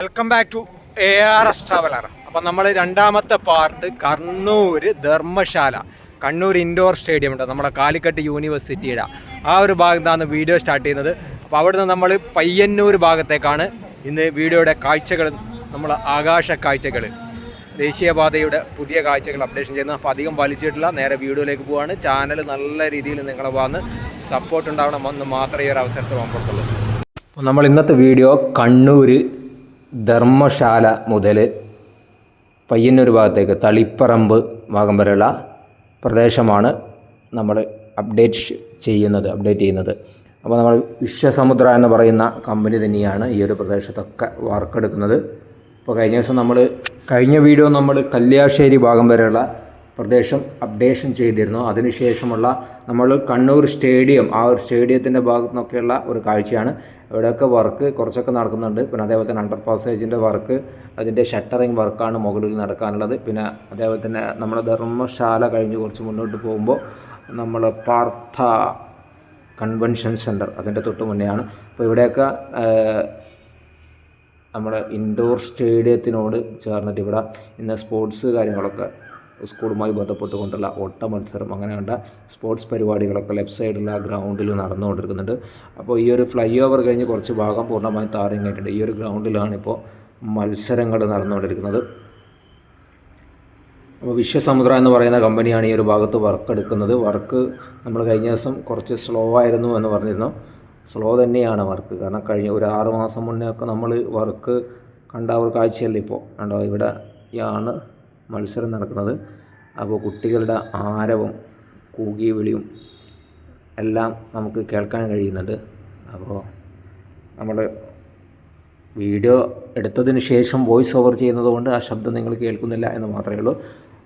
Welcome back to A R S traveller അപ്പം നമ്മൾ രണ്ടാമത്തെ part Kannur Dharmashala Kannur indoor stadium ഉണ്ട്. നമ്മുടെ കാലിക്കട്ട് യൂണിവേഴ്സിറ്റിയുടെ ആ ഒരു ഭാഗത്താണ് വീഡിയോ സ്റ്റാർട്ട് ചെയ്യുന്നത്. അപ്പോൾ അവിടുന്ന് നമ്മൾ പയ്യന്നൂർ ഭാഗത്തേക്കാണ് ഇന്ന് വീഡിയോയുടെ കാഴ്ചകൾ നമ്മൾ ആകാശ കാഴ്ചകൾ ദേശീയപാതയുടെ പുതിയ കാഴ്ചകൾ അപ്ഡേഷൻ ചെയ്യുന്നത്. അപ്പോൾ അധികം വലിച്ചിട്ടില്ല നേരെ വീഡിയോയിലേക്ക് പോവാണ്. ചാനൽ നല്ല രീതിയിൽ നിങ്ങളെ വന്ന് സപ്പോർട്ട് ഉണ്ടാവണം എന്ന് മാത്രമേ ഈ ഒരു അവസരത്തിൽ ഓർമ്മപ്പെടുത്തുള്ളൂ നമ്മൾ ഇന്നത്തെ വീഡിയോ കണ്ണൂർ ധർമ്മശാല മുതൽ പയ്യന്നൂർ ഭാഗത്തേക്ക് തളിപ്പറമ്പ് ഭാഗം വരെയുള്ള പ്രദേശമാണ് നമ്മൾ അപ്ഡേറ്റ് ചെയ്യുന്നത് അപ്ഡേറ്റ് ചെയ്യുന്നത്. അപ്പോൾ നമ്മൾ വിശ്വസമുദ്ര എന്ന് പറയുന്ന കമ്പനി തന്നെയാണ് ഈ ഒരു പ്രദേശത്തൊക്കെ വർക്ക് അപ്പോൾ കഴിഞ്ഞ ദിവസം നമ്മൾ കഴിഞ്ഞ വീഡിയോ നമ്മൾ കല്യാശ്ശേരി ഭാഗം വരെയുള്ള പ്രദേശം അപ്ഡേഷൻ ചെയ്തിരുന്നു. അതിനുശേഷമുള്ള നമ്മൾ കണ്ണൂർ സ്റ്റേഡിയം ആ ഒരു സ്റ്റേഡിയത്തിന്റെ ഭാഗത്തു നിന്നൊക്കെയുള്ള ഒരു കാഴ്ചയാണ്. ഇവിടെയൊക്കെ വർക്ക് കുറച്ചൊക്കെ നടക്കുന്നുണ്ട്. പിന്നെ അതേപോലെ തന്നെ അണ്ടർ പാസേജിന്റെ വർക്ക് അതിന്റെ ഷട്ടറിങ് വർക്കാണ് മുകളിൽ നടക്കാനുള്ളത്. പിന്നെ അതേപോലെ തന്നെ നമ്മുടെ ധർമ്മശാല കഴിഞ്ഞ് കുറച്ച് മുന്നോട്ട് പോകുമ്പോൾ നമ്മൾ പാർത്ഥ കൺവെൻഷൻ സെന്റർ അതിന്റെ തൊട്ട് മുന്നെയാണ്. അപ്പോൾ ഇവിടെയൊക്കെ നമ്മുടെ ഇൻഡോർ സ്റ്റേഡിയത്തിനോട് ചേർന്നിട്ട് ഇവിടെ ഇന്ന് സ്പോർട്സ് കാര്യങ്ങളൊക്കെ സ്കൂളുമായി ബന്ധപ്പെട്ടുകൊണ്ടുള്ള ഓട്ട മത്സരം അങ്ങനെ കണ്ട സ്പോർട്സ് പരിപാടികളൊക്കെ ലെഫ്റ്റ് സൈഡിലുള്ള ഗ്രൗണ്ടിൽ നടന്നുകൊണ്ടിരിക്കുന്നുണ്ട്. അപ്പോൾ ഈ ഒരു ഫ്ലൈ ഓവർ കഴിഞ്ഞ് കുറച്ച് ഭാഗം പൂർണമായും കഴിഞ്ഞിട്ടുണ്ട്. ഈ ഒരു ഗ്രൗണ്ടിലാണ് ഇപ്പോൾ മത്സരങ്ങൾ നടന്നുകൊണ്ടിരിക്കുന്നത്. അപ്പോൾ വിശ്വസമുദ്ര എന്ന് പറയുന്ന കമ്പനിയാണ് ഈ ഒരു ഭാഗത്ത് വർക്ക് എടുക്കുന്നത്. വർക്ക് നമ്മൾ കഴിഞ്ഞ ദിവസം കുറച്ച് സ്ലോ ആയിരുന്നു എന്ന് പറഞ്ഞിരുന്നു. സ്ലോ തന്നെയാണ് വർക്ക് കാരണം കഴിഞ്ഞ ഒരു ആറ് മാസം മുന്നേ ഒക്കെ നമ്മൾ വർക്ക് കണ്ട ഒരു കാഴ്ചയല്ല ഇപ്പോൾ. കണ്ടോ? ഇവിടെ ആണ് മത്സരം നടക്കുന്നത്. അപ്പോൾ കുട്ടികളുടെ ആരവം കൂകി വിളിയും എല്ലാം നമുക്ക് കേൾക്കാൻ കഴിയുന്നുണ്ട്. അപ്പോൾ നമ്മൾ വീഡിയോ എടുത്തതിന് ശേഷം വോയിസ് ഓവർ ചെയ്യുന്നതുകൊണ്ട് ആ ശബ്ദം നിങ്ങൾ കേൾക്കുന്നില്ല എന്ന് മാത്രമേ ഉള്ളൂ.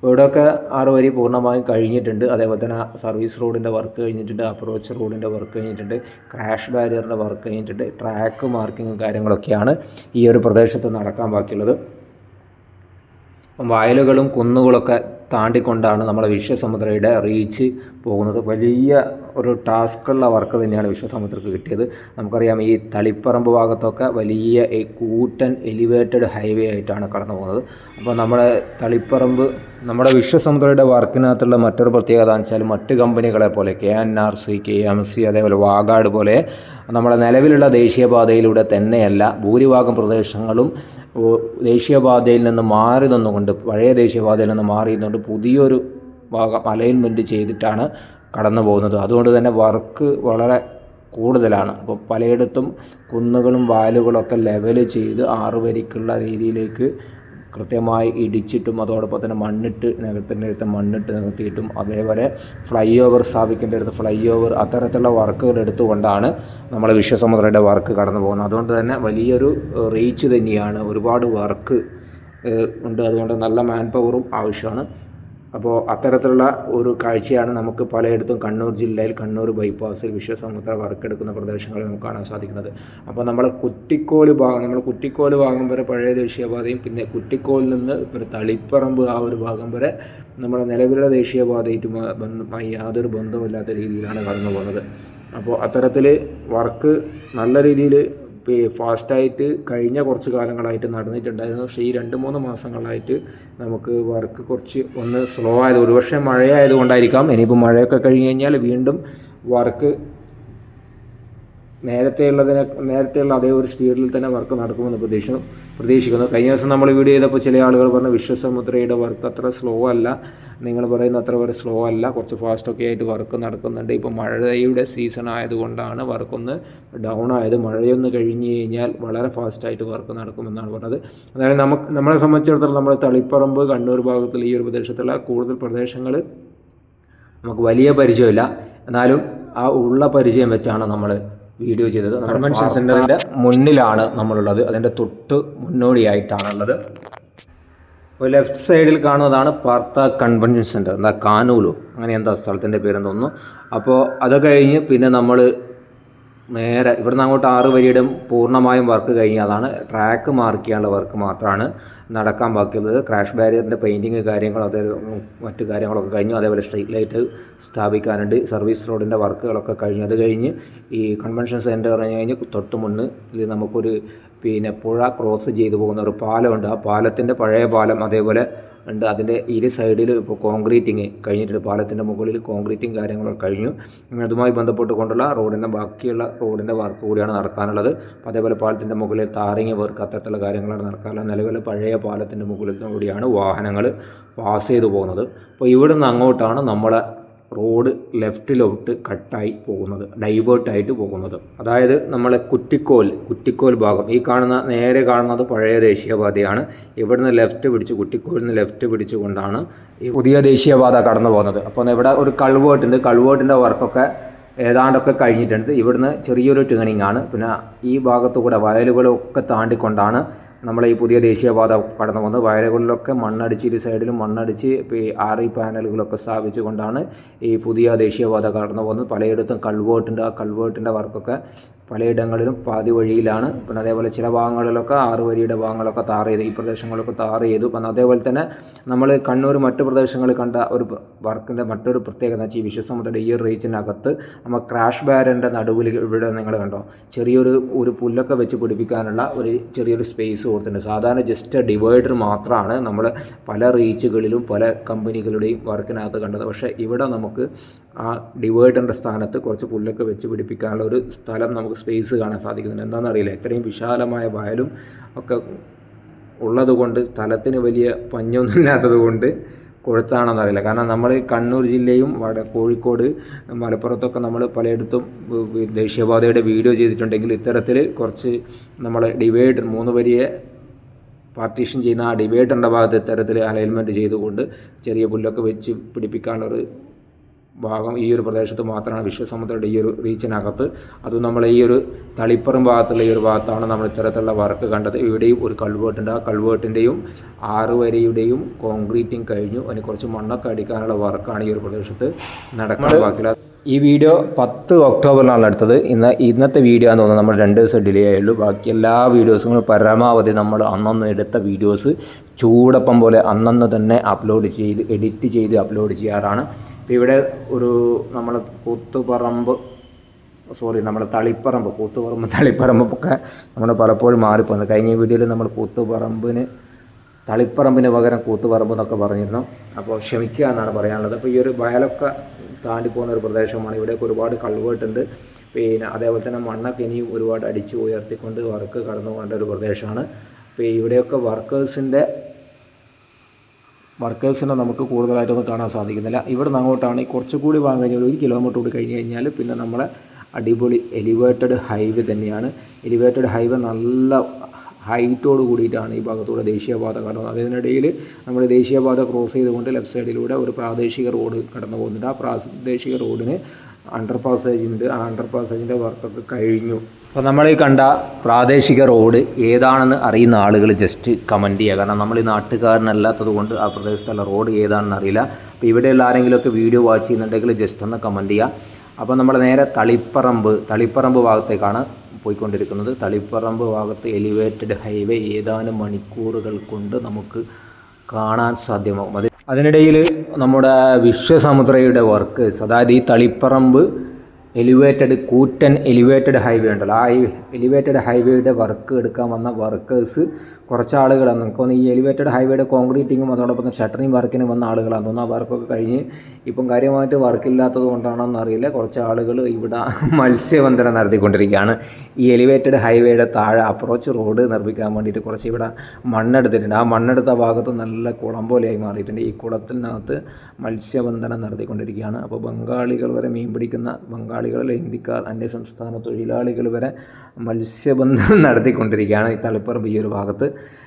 ഇവിടെയൊക്കെ ആറ് വരി പൂർണമായും കഴിഞ്ഞിട്ടുണ്ട്. അതേപോലെ തന്നെ സർവീസ് റോഡിന്റെ വർക്ക് കഴിഞ്ഞിട്ടുണ്ട് അപ്രോച്ച് റോഡിന്റെ വർക്ക് കഴിഞ്ഞിട്ടുണ്ട് ക്രാഷ് ബാരിയറിന്റെ വർക്ക് കഴിഞ്ഞിട്ടുണ്ട് ട്രാക്ക് മാർക്കിങ്ങും കാര്യങ്ങളൊക്കെയാണ് ഈ ഒരു പ്രദേശത്ത് നടക്കാൻ ബാക്കിയുള്ളത്. വയലുകളും കുന്നുകളൊക്കെ താണ്ടിക്കൊണ്ടാണ് നമ്മളെ വിശ്വസമുദ്രയുടെ റീച്ച് പോകുന്നത്. വലിയ ഒരു ടാസ്ക്കുള്ള വർക്ക് തന്നെയാണ് വിശ്വസമുദ്രക്ക് കിട്ടിയത്. നമുക്കറിയാം ഈ തളിപ്പറമ്പ് ഭാഗത്തൊക്കെ വലിയ ഈ കൂറ്റൻ എലിവേറ്റഡ് ഹൈവേ ആയിട്ടാണ് കടന്നു പോകുന്നത്. അപ്പോൾ നമ്മുടെ തളിപ്പറമ്പ് നമ്മുടെ വിശ്വസമുദ്രയുടെ വർക്കിനകത്തുള്ള മറ്റൊരു പ്രത്യേകത എന്ന് വെച്ചാൽ മറ്റ് കമ്പനികളെ പോലെ K N R C K M C അതേപോലെ വാഗാട് പോലെ നമ്മുടെ നിലവിലുള്ള ദേശീയപാതയിലൂടെ തന്നെയല്ല ഭൂരിഭാഗം പ്രദേശങ്ങളും ദേശീയപാതയിൽ നിന്ന് മാറി നിന്നുകൊണ്ട് പഴയ ദേശീയപാതയിൽ നിന്ന് മാറി നിന്നുകൊണ്ട് പുതിയൊരു ഭാഗം അലൈൻമെന്റ് ചെയ്തിട്ടാണ് കടന്നു പോകുന്നത്. അതുകൊണ്ട് തന്നെ വർക്ക് വളരെ കൂടുതലാണ്. അപ്പോൾ പലയിടത്തും കുന്നുകളും വാലുകളൊക്കെ ലെവൽ ചെയ്ത് ആറ് വരിക്കുള്ള രീതിയിലേക്ക് കൃത്യമായി ഇടിച്ചിട്ടും അതോടൊപ്പം തന്നെ മണ്ണിട്ട് നികത്തിന്റെ അടുത്ത് മണ്ണിട്ട് നികത്തിയിട്ടും അതേപോലെ ഫ്ലൈ ഓവർ സ്ഥാപിക്കേണ്ട അടുത്ത് ഫ്ലൈ ഓവർ അത്തരത്തിലുള്ള വർക്കുകൾ എടുത്തുകൊണ്ടാണ് നമ്മൾ വിശ്വസമുദ്രയുടെ വർക്ക് കടന്നു പോകുന്നത്. അതുകൊണ്ട് തന്നെ വലിയൊരു റീച്ച് തന്നെയാണ്. ഒരുപാട് വർക്ക് ഉണ്ട്. അതുകൊണ്ട് നല്ല മാൻ പവറും ആവശ്യമാണ്. അപ്പോൾ അത്തരത്തിലുള്ള ഒരു കാഴ്ചയാണ് നമുക്ക് പലയിടത്തും കണ്ണൂർ ജില്ലയിൽ കണ്ണൂർ ബൈപ്പാസിൽ വിശ്വസമുദ്ര വർക്കെടുക്കുന്ന പ്രദേശങ്ങളിൽ നമുക്ക് കാണാൻ സാധിക്കുന്നത്. അപ്പോൾ നമ്മൾ കുറ്റിക്കോൽ ഭാഗം നമ്മൾ കുറ്റിക്കോൽ ഭാഗം വരെ പഴയ ദേശീയപാതയും പിന്നെ കുറ്റിക്കോലിൽ നിന്ന് ഒരു തളിപ്പറമ്പ് ആ ഒരു ഭാഗം വരെ നമ്മുടെ നിലവിലുള്ള ദേശീയപാതയുമായി യാതൊരു ബന്ധമില്ലാത്ത രീതിയിലാണ് കടന്നു പോകുന്നത് അപ്പോൾ അത്തരത്തിൽ വർക്ക് നല്ല രീതിയിൽ ഫാസ്റ്റായിട്ട് കഴിഞ്ഞ കുറച്ച് കാലങ്ങളായിട്ട് നടന്നിട്ടുണ്ടായിരുന്നു. പക്ഷേ ഈ രണ്ട് മൂന്ന് മാസങ്ങളായിട്ട് നമുക്ക് വർക്ക് കുറച്ച് ഒന്ന് സ്ലോ ആയത് ഒരുപക്ഷെ മഴയായതുകൊണ്ടായിരിക്കാം ഇനിയിപ്പോൾ മഴയൊക്കെ കഴിഞ്ഞ് കഴിഞ്ഞാൽ വീണ്ടും വർക്ക് നേരത്തെ ഉള്ളതിനെ നേരത്തെയുള്ള അതേ ഒരു സ്പീഡിൽ തന്നെ വർക്ക് നടക്കുമെന്ന് പ്രതീക്ഷിക്കുന്നു. പ്രതീക്ഷിക്കുന്നു. കഴിഞ്ഞ ദിവസം നമ്മൾ വീഡിയോ ചെയ്തപ്പോൾ ചില ആളുകൾ പറഞ്ഞു വിശ്വസമുദ്രയുടെ വർക്ക് അത്ര സ്ലോ അല്ല. നിങ്ങൾ പറയുന്ന അത്ര ഒരു സ്ലോ അല്ല. കുറച്ച് ഫാസ്റ്റൊക്കെ ആയിട്ട് വർക്ക് നടക്കുന്നുണ്ട്. ഇപ്പോൾ മഴയുടെ സീസൺ ആയതുകൊണ്ടാണ് വർക്കൊന്ന് ഡൗൺ ആയത്. മഴയൊന്ന് കഴിഞ്ഞ് കഴിഞ്ഞാൽ വളരെ ഫാസ്റ്റായിട്ട് വർക്ക് നടക്കുമെന്നാണ് പറഞ്ഞത്. അതായത് നമുക്ക് നമ്മളെ സംബന്ധിച്ചിടത്തോളം നമ്മൾ തളിപ്പറമ്പ് കണ്ണൂർ ഭാഗത്തുള്ള ഈ ഒരു പ്രദേശത്തുള്ള കൂടുതൽ പ്രദേശങ്ങൾ നമുക്ക് വലിയ പരിചയമില്ല. എന്നാലും ആ ഉള്ള പരിചയം വെച്ചാണ് നമ്മൾ വീഡിയോ ചെയ്തത് കൺവെൻഷൻ സെന്ററിന്റെ മുന്നിലാണ് നമ്മളുള്ളത്. അതിന്റെ തൊട്ട് മുന്നോടിയായിട്ടാണുള്ളത്. അപ്പോൾ ലെഫ്റ്റ് സൈഡിൽ കാണുന്നതാണ് പാർത്ത കൺവെൻഷൻ സെന്റർ എന്താ കാനൂലു? അങ്ങനെ എന്താ സ്ഥലത്തിന്റെ പേരെന്ന് തോന്നുന്നു. അപ്പോൾ അത് കഴിഞ്ഞ് പിന്നെ നമ്മൾ നേരെ ഇവിടുന്ന് അങ്ങോട്ട് ആറ് വരിയുടെ പൂർണമായും വർക്ക് കഴിഞ്ഞ് അതാണ് ട്രാക്ക് മാർക്ക് ചെയ്യാനുള്ള വർക്ക് മാത്രമാണ് നടക്കാൻ ബാക്കിയുള്ളത്. ക്രാഷ് ബാരിയറിന്റെ പെയിന്റിങ് കാര്യങ്ങളും അതേ മറ്റു കാര്യങ്ങളൊക്കെ കഴിഞ്ഞു. അതേപോലെ സ്ട്രീറ്റ് ലൈറ്റ് സ്ഥാപിക്കാനുണ്ട്. സർവീസ് റോഡിന്റെ വർക്കുകളൊക്കെ കഴിഞ്ഞു. അത് കഴിഞ്ഞ് ഈ കൺവെൻഷൻ സെന്റർ കഴിഞ്ഞ് തൊട്ട് മുന്നിൽ നമുക്കൊരു പിന്നെ പുഴ ക്രോസ് ചെയ്തു പോകുന്ന ഒരു പാലമുണ്ട്. ആ പാലത്തിന്റെ പഴയ പാലം അതേപോലെ ഉണ്ട്. അതിന്റെ ഇരു സൈഡിൽ ഇപ്പോൾ കോൺക്രീറ്റിങ് കഴിഞ്ഞിട്ടുണ്ട്. പാലത്തിന്റെ മുകളിൽ കോൺക്രീറ്റിങ് കാര്യങ്ങളൊക്കെ കഴിഞ്ഞു. അതുമായി ബന്ധപ്പെട്ട് കൊണ്ടുള്ള റോഡിന്റെ ബാക്കിയുള്ള റോഡിന്റെ വർക്ക് കൂടിയാണ് നടക്കാനുള്ളത്. അതേപോലെ പാലത്തിന്റെ മുകളിൽ താറിങ് വർക്ക് അത്തരത്തിലുള്ള കാര്യങ്ങളാണ് നടക്കാനുള്ളത്. നിലവിൽ പഴയ പാലത്തിന്റെ മുകളിൽ കൂടിയാണ് വാഹനങ്ങൾ പാസ് ചെയ്തു പോകുന്നത്. അപ്പോൾ ഇവിടുന്ന് അങ്ങോട്ടാണ് നമ്മളെ റോഡ് ലെഫ്റ്റിലോട്ട് കട്ടായി പോകുന്നത് ഡൈവേർട്ടായിട്ട് പോകുന്നത്. അതായത് നമ്മളെ കുറ്റിക്കോൽ കുറ്റിക്കോൽ ഭാഗം. ഈ കാണുന്ന നേരെ കാണുന്നത് പഴയ ദേശീയപാതയാണ്. ഇവിടുന്ന് ലെഫ്റ്റ് പിടിച്ച് കുറ്റിക്കോലിൽ നിന്ന് ലെഫ്റ്റ് പിടിച്ചുകൊണ്ടാണ് ഈ പുതിയ ദേശീയപാത കടന്നു പോകുന്നത്. അപ്പോൾ ഇവിടെ ഒരു കൾവേർട്ടുണ്ട്. കൾവേർട്ടിന്റെ വർക്കൊക്കെ ഏതാണ്ടൊക്കെ കഴിഞ്ഞിട്ടുണ്ട്. ഇവിടുന്ന് ചെറിയൊരു ടേണിംഗ് ആണ്. പിന്നെ ഈ ഭാഗത്തു കൂടെ വയലുകളൊക്കെ താണ്ടിക്കൊണ്ടാണ് നമ്മളെ ഈ പുതിയ ദേശീയപാത കടന്നു പോകുന്നത്. വയലുകളിലൊക്കെ മണ്ണടിച്ച് ഇരു സൈഡിലും മണ്ണടിച്ച് ആർ ഇ പാനലുകളൊക്കെ സ്ഥാപിച്ചുകൊണ്ടാണ് ഈ പുതിയ ദേശീയപാത കടന്നു പോകുന്നത്. പലയിടത്തും കൾവേർട്ടിന്റെ ആ കൾവേർട്ടിന്റെ വർക്കൊക്കെ പലയിടങ്ങളിലും പാതി വഴിയിലാണ്. പിന്നെ അതേപോലെ ചില ഭാഗങ്ങളിലൊക്കെ ആറ് വരിയുടെ ഭാഗങ്ങളൊക്കെ താർ ചെയ്ത് ഈ പ്രദേശങ്ങളൊക്കെ താർ ചെയ്തു. പിന്നെ അതേപോലെ തന്നെ നമ്മൾ കണ്ണൂർ മറ്റു പ്രദേശങ്ങളിൽ കണ്ട ഒരു വർക്കിന്റെ മറ്റൊരു പ്രത്യേകത വെച്ചാൽ ഈ വിശ്വസമുദ്രയുടെ ഈ റീച്ചിനകത്ത് നമ്മൾ ക്രാഷ് ബാരന്റെ നടുവിൽ ഇവിടെ നിങ്ങൾ കണ്ടോ? ചെറിയൊരു ഒരു പുല്ലൊക്കെ വെച്ച് പിടിപ്പിക്കാനുള്ള ഒരു ചെറിയൊരു സ്പേസ് കൊടുത്തിട്ടുണ്ട്. സാധാരണ ജസ്റ്റ് ഡിവൈഡർ മാത്രമാണ് നമ്മൾ പല റീച്ചുകളിലും പല കമ്പനികളുടെയും വർക്കിനകത്ത് കണ്ടത്. പക്ഷേ ഇവിടെ നമുക്ക് ആ ഡിവൈഡറിന്റെ സ്ഥാനത്ത് കുറച്ച് പുല്ലൊക്കെ വെച്ച് പിടിപ്പിക്കാനുള്ള ഒരു സ്ഥലം നമുക്ക് സ്പേസ് കാണാൻ സാധിക്കുന്നുണ്ട്. എന്താണെന്ന് അറിയില്ല ഇത്രയും വിശാലമായ വയലും ഒക്കെ ഉള്ളതുകൊണ്ട് സ്ഥലത്തിന് വലിയ പഞ്ഞൊന്നും ഇല്ലാത്തത് കൊണ്ട് കൊടുത്താണെന്ന് അറിയില്ല കാരണം നമ്മൾ കണ്ണൂർ ജില്ലയും വട കോഴിക്കോട് മലപ്പുറത്തൊക്കെ നമ്മൾ പലയിടത്തും ദേശീയപാതയുടെ വീഡിയോ ചെയ്തിട്ടുണ്ടെങ്കിൽ ഇത്തരത്തിൽ കുറച്ച് നമ്മൾ ഡിവൈഡർ മൂന്ന് വരിയെ പാർട്ടീഷൻ ചെയ്യുന്ന ആ ഡിവൈഡറിന്റെ ഭാഗത്ത് ഇത്തരത്തിൽ അലൈൻമെന്റ് ചെയ്തുകൊണ്ട് ചെറിയ പുല്ലൊക്കെ വെച്ച് പിടിപ്പിക്കാനുള്ളൊരു ഭാഗം ഈ ഒരു പ്രദേശത്ത് മാത്രമാണ് വിശ്വസമുദ്രയുടെ ഈ ഒരു റീച്ചിനകത്ത്. അതും നമ്മൾ ഈ ഒരു തളിപ്പുറം ഭാഗത്തുള്ള ഈ ഒരു ഭാഗത്താണ് നമ്മൾ ഇത്തരത്തിലുള്ള വർക്ക് കണ്ടത്. ഇവിടെയും ഒരു കൾവേർട്ടുണ്ട് ആ കൾവേർട്ടിന്റെയും ആറ് വരിയുടെയും കോൺക്രീറ്റിംഗ് കഴിഞ്ഞു. അതിന് കുറച്ച് മണ്ണൊക്കെ അടിക്കാനുള്ള വർക്കാണ് ഈ ഒരു പ്രദേശത്ത് നടക്കാൻ ബാക്കിയുള്ള ഈ വീഡിയോ പത്ത് ഒക്ടോബറിലാണ് എടുത്തത്. ഇന്ന് ഇന്നത്തെ വീഡിയോ എന്ന് തോന്നുന്നത് നമ്മൾ രണ്ട് ദിവസം ഡിലേ ആയുള്ളൂ. ബാക്കി എല്ലാ വീഡിയോസും പരമാവധി നമ്മൾ അന്നന്ന് എടുത്ത വീഡിയോസ് ചൂടപ്പം പോലെ അന്നന്ന് തന്നെ അപ്ലോഡ് ചെയ്ത് എഡിറ്റ് ചെയ്ത് അപ്ലോഡ് ചെയ്യാറാണ്. ഇപ്പോൾ ഇവിടെ ഒരു നമ്മൾ കൂത്തുപറമ്പ് സോറി നമ്മുടെ തളിപ്പറമ്പ് കൂത്തുപറമ്പ് തളിപ്പറമ്പൊക്കെ നമ്മൾ പലപ്പോഴും മാറിപ്പോകുന്നത് കഴിഞ്ഞ വീഡിയോയിൽ നമ്മൾ കൂത്തുപറമ്പിന് തളിപ്പറമ്പിന് പകരം കൂത്തുപറമ്പ് എന്നൊക്കെ പറഞ്ഞിരുന്നു. അപ്പോൾ ക്ഷമിക്കുക എന്നാണ് പറയാനുള്ളത്. അപ്പോൾ ഈ ഒരു വയലൊക്കെ താണ്ടി പോകുന്ന ഒരു പ്രദേശമാണ്. ഇവിടെയൊക്കെ ഒരുപാട് കൾവേർട്ടുണ്ട് പിന്നെ അതേപോലെ തന്നെ മണ്ണൊക്കെ ഇനിയും ഒരുപാട് അടിച്ച് ഉയർത്തിക്കൊണ്ട് വർക്ക് കടന്നു പോകേണ്ട ഒരു പ്രദേശമാണ്. അപ്പോൾ ഇവിടെയൊക്കെ വർക്കേഴ്സിന്റെ വർക്കേഴ്സിനെ നമുക്ക് കൂടുതലായിട്ടൊന്നും കാണാൻ സാധിക്കുന്നില്ല. ഇവിടെ നിന്ന് അങ്ങോട്ടാണ് കുറച്ചുകൂടി വാങ്ങി കഴിഞ്ഞാൽ ഒരു കിലോമീറ്റർ കൂടി കഴിഞ്ഞ് കഴിഞ്ഞാൽ പിന്നെ നമ്മളെ അടിപൊളി എലിവേറ്റഡ് ഹൈവേ തന്നെയാണ്. എലിവേറ്റഡ് ഹൈവേ നല്ല ഹൈറ്റോട് കൂടിയിട്ടാണ് ഈ ഭാഗത്തൂടെ ദേശീയപാത കടന്നത്. അതിനിടയിൽ നമ്മൾ ദേശീയപാത ക്രോസ് ചെയ്തുകൊണ്ട് ലെഫ്റ്റ് സൈഡിലൂടെ ഒരു പ്രാദേശിക റോഡ് കടന്നു പോകുന്നുണ്ട്. ആ പ്രാദേശിക റോഡിന് അണ്ടർ പാസേജ് ആ അണ്ടർ പാസേജിന്റെ വർക്കൊക്കെ കഴിഞ്ഞു. അപ്പോൾ നമ്മൾ ഈ കണ്ട പ്രാദേശിക റോഡ് ഏതാണെന്ന് അറിയുന്ന ആളുകൾ ജസ്റ്റ് കമന്റ് ചെയ്യുക കാരണം നമ്മൾ ഈ നാട്ടുകാരനല്ലാത്തത് കൊണ്ട് ആ പ്രദേശത്തുള്ള റോഡ് ഏതാണെന്ന് അറിയില്ല. അപ്പോൾ ഇവിടെയുള്ള ആരെങ്കിലുമൊക്കെ വീഡിയോ വാച്ച് ചെയ്യുന്നുണ്ടെങ്കിൽ ജസ്റ്റ് ഒന്ന് കമന്റ് ചെയ്യുക അപ്പോൾ നമ്മൾ നേരെ തളിപ്പറമ്പ് തളിപ്പറമ്പ് ഭാഗത്തേക്കാണ് പോയിക്കൊണ്ടിരിക്കുന്നത്. തളിപ്പറമ്പ് ഭാഗത്ത് എലിവേറ്റഡ് ഹൈവേ ഏതാനും മണിക്കൂറുകൾ കൊണ്ട് നമുക്ക് കാണാൻ സാധ്യമാകും. അതിനിടയിൽ നമ്മുടെ വിശ്വസമുദ്രയുടെ വർക്കേഴ്സ് അതായത് ഈ തളിപ്പറമ്പ് എലിവേറ്റഡ് കൂറ്റൻ എലിവേറ്റഡ് ഹൈവേ ഉണ്ടല്ലോ. ആ എലിവേറ്റഡ് ഹൈവേയുടെ വർക്ക് എടുക്കാൻ വന്ന വർക്കേഴ്സ് കുറച്ച് ആളുകളാണ് നമുക്ക് ഈ എലിവേറ്റഡ് ഹൈവേയുടെ കോൺക്രീറ്റിങ്ങും അതോടൊപ്പം ഷട്ടറിങ് വർക്കിന് വന്ന ആളുകളാണ്. തോന്നുന്നു ആ വർക്കൊക്കെ കഴിഞ്ഞ് ഇപ്പം കാര്യമായിട്ട് വർക്കില്ലാത്തത് കൊണ്ടാണോന്ന് അറിയില്ല. കുറച്ച് ആളുകൾ ഇവിടെ മത്സ്യബന്ധനം നടത്തിക്കൊണ്ടിരിക്കുകയാണ്. ഈ എലിവേറ്റഡ് ഹൈവേയുടെ താഴെ അപ്രോച്ച് റോഡ് നിർമ്മിക്കാൻ വേണ്ടിയിട്ട് കുറച്ച് ഇവിടെ മണ്ണെടുത്തിട്ടുണ്ട്. ആ മണ്ണെടുത്ത ഭാഗത്ത് നല്ല കുളം പോലെയായി മാറിയിട്ടുണ്ട്. ഈ കുളത്തിനകത്ത് മത്സ്യബന്ധനം നടത്തിക്കൊണ്ടിരിക്കുകയാണ്. അപ്പോൾ ബംഗാളികൾ വരെ മീൻ പിടിക്കുന്ന ബംഗാളികൾ ഹിന്ദിക്കാർ അന്യസംസ്ഥാന തൊഴിലാളികൾ വരെ മത്സ്യബന്ധനം നടത്തിക്കൊണ്ടിരിക്കുകയാണ് ഈ തളിപ്പറമ്പ് ഈ ഒരു ഭാഗത്ത്.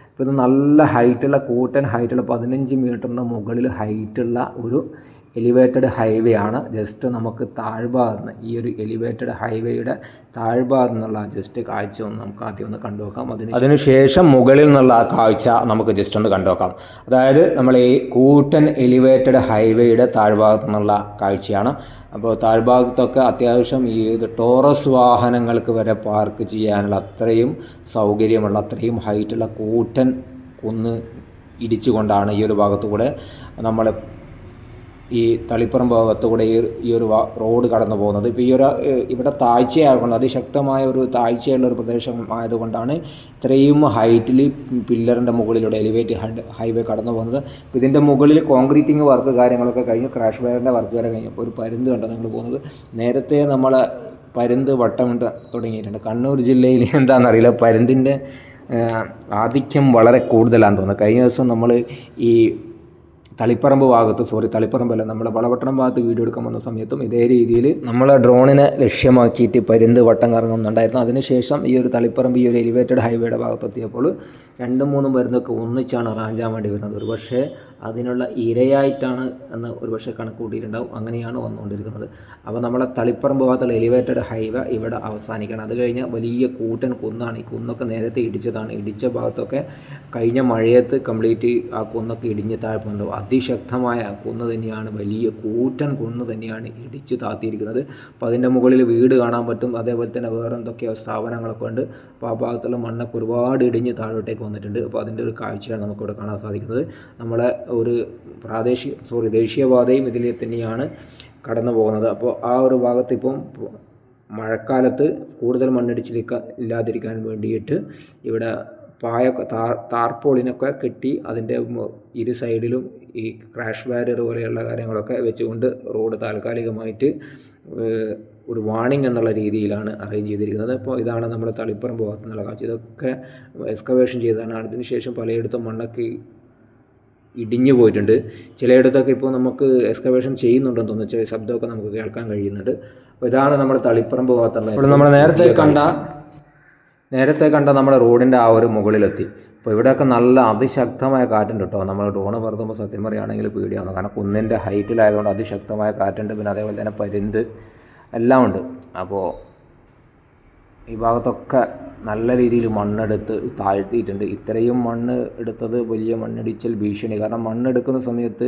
ഇപ്പോൾ ഇത് നല്ല ഹൈറ്റുള്ള കൂട്ടൻ ഹൈറ്റുള്ള പതിനഞ്ച് മീറ്ററിന് മുകളിൽ ഹൈറ്റുള്ള ഒരു എലിവേറ്റഡ് ഹൈവേ ആണ്. ജസ്റ്റ് നമുക്ക് താഴ്ഭാഗത്ത് ഈ ഒരു എലിവേറ്റഡ് ഹൈവേയുടെ താഴ്ഭാഗത്ത് നിന്നുള്ള ജസ്റ്റ് കാഴ്ച ഒന്ന് നമുക്ക് ആദ്യം ഒന്ന് കണ്ടുനോക്കാം. അതിന് അതിനുശേഷം മുകളിൽ നിന്നുള്ള ആ കാഴ്ച നമുക്ക് ജസ്റ്റ് ഒന്ന് കണ്ടുനോക്കാം. അതായത് നമ്മൾ ഈ കൂട്ടൻ എലിവേറ്റഡ് ഹൈവേയുടെ താഴ്ഭാഗത്ത് നിന്നുള്ള കാഴ്ചയാണ്. അപ്പോൾ താഴ്ഭാഗത്തൊക്കെ അത്യാവശ്യം ഈ ടോറസ് വാഹനങ്ങൾക്ക് വരെ പാർക്ക് ചെയ്യാനുള്ള അത്രയും സൗകര്യമുള്ള അത്രയും ഹൈറ്റുള്ള കൂട്ടൻ കുന്ന് ഇടിച്ചുകൊണ്ടാണ് ഈ ഒരു ഭാഗത്തു കൂടെ നമ്മൾ ഈ തളിപ്പുറം ഭാഗത്തുകൂടെ ഈ ഈ ഒരു റോഡ് കടന്നു പോകുന്നത്. ഇപ്പോൾ ഈ ഒരു ഇവിടെ താഴ്ചയായതുകൊണ്ട് അതിശക്തമായ ഒരു താഴ്ചയുള്ള ഒരു പ്രദേശം ആയതുകൊണ്ടാണ് ഇത്രയും ഹൈറ്റിൽ പില്ലറിന്റെ മുകളിലൂടെ എലിവേറ്റ് ഹൈവേ കടന്നു പോകുന്നത്. അപ്പോൾ ഇതിന്റെ മുകളിൽ കോൺക്രീറ്റിംഗ് വർക്ക് കാര്യങ്ങളൊക്കെ കഴിഞ്ഞു ക്രാഷ് വയറിന്റെ വർക്ക് വരെ കഴിഞ്ഞു ഒരു പരുന്ത് കണ്ടാണ് നിങ്ങൾ പോകുന്നത്. നേരത്തെ നമ്മൾ പരുന്ത് വട്ടമിട്ട് തുടങ്ങിയിട്ടുണ്ട്. കണ്ണൂർ ജില്ലയിൽ എന്താണെന്നറിയില്ല. പരുന്തിന്റെ ആധിക്യം വളരെ കൂടുതലാണെന്ന് തോന്നുന്നു. കഴിഞ്ഞ ദിവസം നമ്മൾ ഈ തളിപ്പറമ്പ് ഭാഗത്ത് സോറി തളിപ്പറമ്പല്ല നമ്മൾ വളവട്ടണം ഭാഗത്ത് വീഡിയോ എടുക്കാൻ വന്ന സമയത്തും ഇതേ രീതിയിൽ നമ്മൾ ഡ്രോണിനെ ലക്ഷ്യമാക്കിയിട്ട് പരുന്ത് വട്ടം കറങ്ങുന്നുണ്ടായിരുന്നു. അതിനുശേഷം ഈ ഒരു തളിപ്പറമ്പ് ഈ ഒരു എലിവേറ്റഡ് ഹൈവേയുടെ ഭാഗത്തെത്തിയപ്പോൾ രണ്ടും മൂന്നും പരുന്തൊക്കെ ഒന്നിച്ചാണ് റാഞ്ചാൻ വേണ്ടി വരുന്നത്. ഒരുപക്ഷെ അതിനുള്ള ഇരയായിട്ടാണ് എന്ന് ഒരുപക്ഷെ കണക്ക് കൂട്ടിയിട്ടുണ്ടാവും അങ്ങനെയാണ് വന്നുകൊണ്ടിരിക്കുന്നത്. അപ്പോൾ നമ്മളെ തളിപ്പറമ്പ് ഭാഗത്തുള്ള എലിവേറ്റഡ് ഹൈവേ ഇവിടെ അവസാനിക്കണം. അത് കഴിഞ്ഞ് വലിയ കൂട്ടൻ കുന്നാണ്. ഈ കുന്നൊക്കെ നേരത്തെ ഇടിച്ചതാണ്. ഇടിച്ച ഭാഗത്തൊക്കെ കഴിഞ്ഞ മഴയത്ത് കംപ്ലീറ്റ് ആ കുന്നൊക്കെ ഇടിഞ്ഞ് താഴ്പ്പുണ്ടാവും അതിശക്തമായ കുന്ന് തന്നെയാണ്. വലിയ കൂറ്റൻ കുന്ന് തന്നെയാണ് ഇടിച്ച് താത്തിയിരിക്കുന്നത്. അപ്പോൾ അതിന്റെ മുകളിൽ വീട് കാണാൻ പറ്റും. അതേപോലെ തന്നെ വേറെ എന്തൊക്കെയോ സ്ഥാപനങ്ങളൊക്കെ ഉണ്ട്. അപ്പോൾ ആ ഭാഗത്തുള്ള മണ്ണൊക്കെ ഒരുപാട് ഇടിഞ്ഞ് താഴോട്ടേക്ക് വന്നിട്ടുണ്ട്. അപ്പോൾ അതിന്റെ ഒരു കാഴ്ചയാണ് നമുക്കിവിടെ കാണാൻ സാധിക്കുന്നത്. നമ്മളെ ഒരു പ്രാദേശിക സോറി ദേശീയപാതയും ഇതിൽ തന്നെയാണ് കടന്നു പോകുന്നത്. അപ്പോൾ ആ ഒരു ഭാഗത്ത് ഇപ്പം മഴക്കാലത്ത് കൂടുതൽ മണ്ണിടിച്ചിലിക്ക ഇല്ലാതിരിക്കാൻ വേണ്ടിയിട്ട് ഇവിടെ പായ താർ താർപോളിനൊക്കെ കെട്ടി അതിന്റെ ഇരു സൈഡിലും ഈ ക്രാഷ് ബാരിയർ പോലെയുള്ള കാര്യങ്ങളൊക്കെ വെച്ചുകൊണ്ട് റോഡ് താൽക്കാലികമായിട്ട് ഒരു വാണിംഗ് എന്നുള്ള രീതിയിലാണ് അറേഞ്ച് ചെയ്തിരിക്കുന്നത്. അപ്പോൾ ഇതാണ് നമ്മുടെ തളിപ്പുറം ഭാഗത്ത് നിന്നുള്ള കാഴ്ച. ഇതൊക്കെ എക്സ്കവേഷൻ ചെയ്തതാണ്. അതിനുശേഷം പലയിടത്തും മണ്ണൊക്കെ ഇടിഞ്ഞു പോയിട്ടുണ്ട്. ചിലയിടത്തൊക്കെ ഇപ്പോൾ നമുക്ക് എക്സ്കവേഷൻ ചെയ്യുന്നുണ്ടെന്ന് തോന്നുന്നു. ചില ശബ്ദമൊക്കെ നമുക്ക് കേൾക്കാൻ കഴിയുന്നുണ്ട്. അപ്പോൾ ഇതാണ് നമ്മുടെ തളിപ്പറമ്പ് ഭാഗത്തുള്ള ഇപ്പോൾ നമ്മൾ നേരത്തെ കണ്ട നേരത്തെ കണ്ട നമ്മുടെ റോഡിന്റെ ആ ഒരു മുകളിലെത്തി. അപ്പോൾ ഇവിടെയൊക്കെ നല്ല അതിശക്തമായ കാറ്റുണ്ട് കേട്ടോ. നമ്മൾ ഡ്രോണ് പറത്തുമ്പോൾ സത്യം പറയുകയാണെങ്കിൽ പേടിയാണ് കാരണം കുന്നിന്റെ ഹൈറ്റിലായതുകൊണ്ട് അതിശക്തമായ കാറ്റുണ്ട്. പിന്നെ അതേപോലെ തന്നെ പരുന്ത് എല്ലാം ഉണ്ട്. അപ്പോൾ ഈ ഭാഗത്തൊക്കെ നല്ല രീതിയിൽ മണ്ണെടുത്ത് താഴ്ത്തിയിട്ടുണ്ട്. ഇത്രയും മണ്ണ് എടുത്തത് വലിയ മണ്ണിടിച്ചൽ ഭീഷണി കാരണം മണ്ണെടുക്കുന്ന സമയത്ത്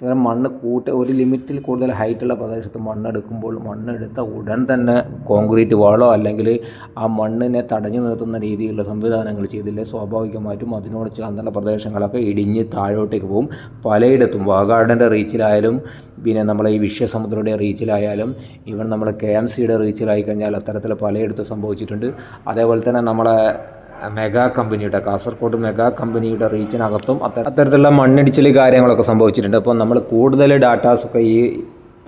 ഇത്തരം മണ്ണ് കൂട്ട ഒരു ലിമിറ്റിൽ കൂടുതൽ ഹൈറ്റുള്ള പ്രദേശത്ത് മണ്ണെടുക്കുമ്പോൾ മണ്ണെടുത്ത ഉടൻ തന്നെ കോൺക്രീറ്റ് വാളോ അല്ലെങ്കിൽ ആ മണ്ണിനെ തടഞ്ഞു നിർത്തുന്ന രീതിയിലുള്ള സംവിധാനങ്ങൾ ചെയ്തില്ലേ സ്വാഭാവികമായിട്ടും അതിനോട് ചേർന്നുള്ള പ്രദേശങ്ങളൊക്കെ ഇടിഞ്ഞ് താഴോട്ടേക്ക് പോകും പലയിടത്തും വാഗാർഡന്റെ റീച്ചിലായാലും പിന്നെ നമ്മളെ ഈ വിശ്വസമുദ്രയുടെ റീച്ചിലായാലും ഇവൻ നമ്മുടെ കെ എം സിയുടെ റീച്ചിലായി കഴിഞ്ഞാൽ അത്തരത്തിൽ പലയിടത്തും സംഭവിച്ചിട്ടുണ്ട്. അതേപോലെ തന്നെ നമ്മളെ മെഗാ കമ്പനിയുടെ കാസർഗോഡ് മെഗാ കമ്പനിയുടെ റീച്ചിനകത്തും അത്ത അത്തരത്തിലുള്ള മണ്ണിടിച്ചിൽ കാര്യങ്ങളൊക്കെ സംഭവിച്ചിട്ടുണ്ട്. അപ്പോൾ നമ്മൾ കൂടുതൽ ഡാറ്റാസൊക്കെ ഈ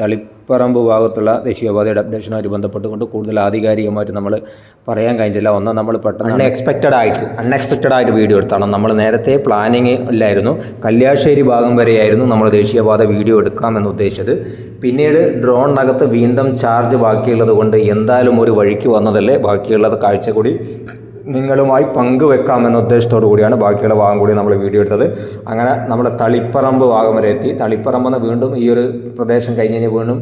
തളിപ്പറമ്പ് ഭാഗത്തുള്ള ദേശീയപാതയുടെ അപ്ഡേഷനുമായി ബന്ധപ്പെട്ടുകൊണ്ട് കൂടുതൽ ആധികാരികമായിട്ട് നമ്മൾ പറയാൻ കഴിഞ്ഞില്ല. ഒന്ന് നമ്മൾ പെട്ടെന്ന് എക്സ്പെക്റ്റഡ് ആയിട്ട് അൺഎക്സ്പെക്റ്റഡ് ആയിട്ട് വീഡിയോ എടുത്താണ്. നമ്മൾ നേരത്തെ പ്ലാനിങ് ഇല്ലായിരുന്നു. കല്യാശ്ശേരി ഭാഗം വരെയായിരുന്നു നമ്മൾ ദേശീയപാത വീഡിയോ എടുക്കാമെന്ന് ഉദ്ദേശിച്ചത്. പിന്നീട് ഡ്രോണിനകത്ത് വീണ്ടും ചാർജ് ബാക്കിയുള്ളത് കൊണ്ട് എന്തായാലും ഒരു വഴിക്ക് വന്നതല്ലേ? ബാക്കിയുള്ളത് കാഴ്ച കൂടി നിങ്ങളുമായി പങ്കുവെക്കാമെന്ന ഉദ്ദേശത്തോടു കൂടിയാണ് ബാക്കിയുള്ള ഭാഗം കൂടി നമ്മൾ വീഡിയോ എടുത്തത്. അങ്ങനെ നമ്മൾ തളിപ്പറമ്പ് ഭാഗം വരെ എത്തി. തളിപ്പറമ്പെന്ന് വീണ്ടും ഈ ഒരു പ്രദേശം കഴിഞ്ഞ് കഴിഞ്ഞ് വീണ്ടും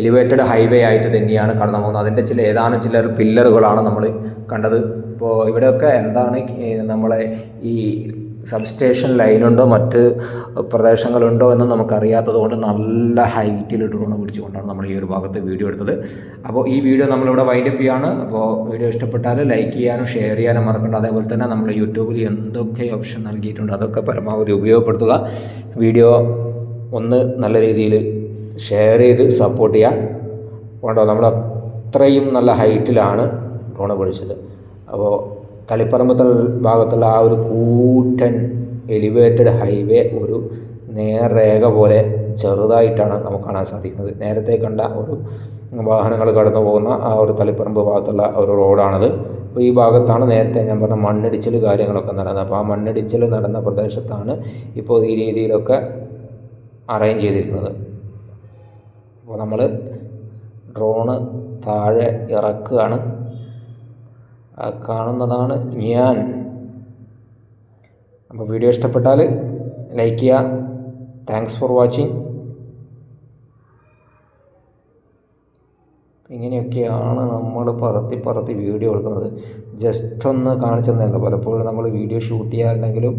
എലിവേറ്റഡ് ഹൈവേ ആയിട്ട് തന്നെയാണ് കടന്നു പോകുന്നത്. അതിന്റെ ചില ഏതാനും ചില പില്ലറുകളാണ് നമ്മൾ കണ്ടത്. ഇപ്പോൾ ഇവിടെയൊക്കെ എന്താണ് നമ്മളെ ഈ സബ്സ്റ്റേഷൻ ലൈനുണ്ടോ മറ്റ് പ്രദേശങ്ങളുണ്ടോ എന്ന് നമുക്കറിയാത്തത് കൊണ്ട് നല്ല ഹൈറ്റിൽ ഡ്രോൺ പിടിച്ചുകൊണ്ടാണ് നമ്മൾ ഈ ഒരു ഭാഗത്ത് വീഡിയോ എടുത്തത്. അപ്പോൾ ഈ വീഡിയോ നമ്മളിവിടെ വൈൻഡപ്പ് ചെയ്യാണ്. അപ്പോൾ വീഡിയോ ഇഷ്ടപ്പെട്ടാൽ ലൈക്ക് ചെയ്യാനും ഷെയർ ചെയ്യാനും മറക്കണ്ട. അതേപോലെ തന്നെ നമ്മൾ യൂട്യൂബിൽ എന്തൊക്കെ ഓപ്ഷൻ നൽകിയിട്ടുണ്ട് അതൊക്കെ പരമാവധി ഉപയോഗപ്പെടുത്തുക. വീഡിയോ ഒന്ന് നല്ല രീതിയിൽ ഷെയർ ചെയ്ത് സപ്പോർട്ട് ചെയ്യുക വേണ്ടോ നമ്മൾ അത്രയും നല്ല ഹൈറ്റിലാണ് ഡ്രോണ് പിടിച്ചത്. അപ്പോൾ തളിപ്പറമ്പ് ഭാഗത്തുള്ള ആ ഒരു കൂറ്റൻ എലിവേറ്റഡ് ഹൈവേ ഒരു നേർരേഖ പോലെ ചെറുതായിട്ടാണ് നമുക്ക് കാണാൻ സാധിക്കുന്നത്. നേരത്തെ കണ്ട ഒരു വാഹനങ്ങൾ കടന്നു പോകുന്ന ആ ഒരു തളിപ്പറമ്പ് ഭാഗത്തുള്ള ഒരു റോഡാണത്. അപ്പോൾ ഈ ഭാഗത്താണ് നേരത്തെ ഞാൻ പറഞ്ഞ മണ്ണിടിച്ചിൽ കാര്യങ്ങളൊക്കെ നടന്നത്. അപ്പോൾ ആ മണ്ണിടിച്ചിൽ നടന്ന പ്രദേശത്താണ് ഇപ്പോൾ ഈ രീതിയിലൊക്കെ അറേഞ്ച് ചെയ്തിരിക്കുന്നത്. അപ്പോൾ നമ്മൾ ഡ്രോണ് താഴെ ഇറക്കുകയാണ്. കാണുന്നതാണ് ഞാൻ. അപ്പോൾ വീഡിയോ ഇഷ്ടപ്പെട്ടാൽ ലൈക്ക് ചെയ്യുക താങ്ക്സ് ഫോർ വാച്ചിങ് ഇങ്ങനെയൊക്കെയാണ് നമ്മൾ പറത്തി പറത്തി വീഡിയോ എടുക്കുന്നത്. ജസ്റ്റ് ഒന്ന് കാണിച്ചു തന്നല്ല. പലപ്പോഴും നമ്മൾ വീഡിയോ ഷൂട്ട് ചെയ്യാറുണ്ടെങ്കിലും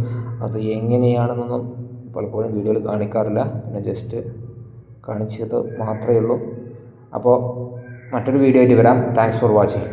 അത് എങ്ങനെയാണെന്നൊന്നും പലപ്പോഴും വീഡിയോയിൽ കാണിക്കാറില്ല. പിന്നെ ജസ്റ്റ് കാണിച്ചത് മാത്രമേ ഉള്ളൂ. അപ്പോൾ മറ്റൊരു വീഡിയോ ആയിട്ട് വരാം. Thanks for watching